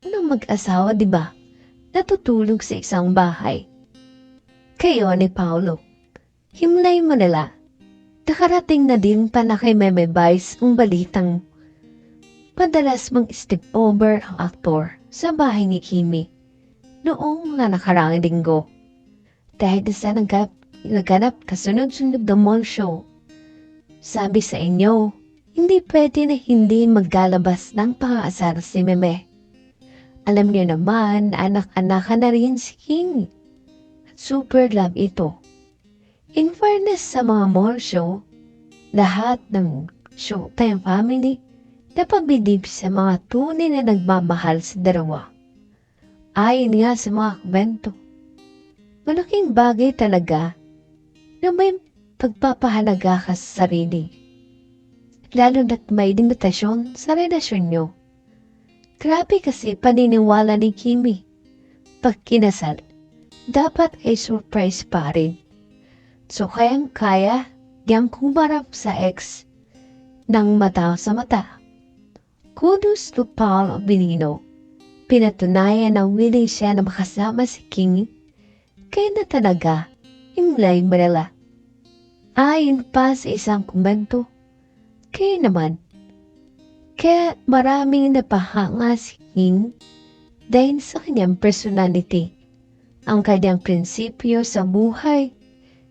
ng mag-asawa, di ba? Natutulog sa isang bahay. Kayo ni Paolo, himlay mo nila. Nakarating na din pa na kay Meme Vice ang balitang madalas mang step over ang aktor sa bahay ni Kimi noong mga nakaraang linggo. Dahil sa nagap, naganap kasunod-sunod na mall show. Sabi sa inyo, hindi pwede na hindi maglalabas ng pang-aasar si Meme. Alam niyo naman, anak-anak na rin si King. Super love ito. In fairness sa mga mall show, lahat ng Showtime family napabilib sa mga tunay na nagmamahal sa dalawa. Ayon nga sa mga kwento, malaking bagay talaga na may pagpapahalaga ka sa sarili. Lalo na't may limitasyon sa relasyon nyo. Grabe kasi paniniwala ni Kimi. Pag kinasal, dapat ay surprise pa rin. So kayang kaya, diyang kumarap sa ex ng mata sa mata. Kudos to Paul Benino. Pinatunayan na willing siya na makasama si King. Kaya na talaga, himlay Manila. Ayon pa sa isang komento, kaya naman, kaya maraming napahanga si King dahil sa kanyang personality, ang kanyang prinsipyo sa buhay,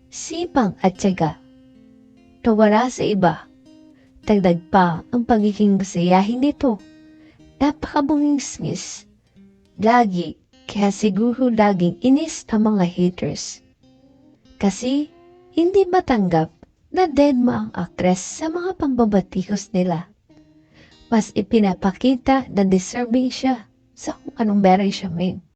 sipang at tiyaga. Nawala sa iba, dagdag pa ang pagiging masayahin nito. Napakabungis-ngis. Lagi, kaya siguro laging inis ang mga haters. Kasi, hindi matanggap na deadma ang aktres sa mga pambabatikos nila. Mas ipinapakita na deserving siya sa kung anong meron siya ngayon.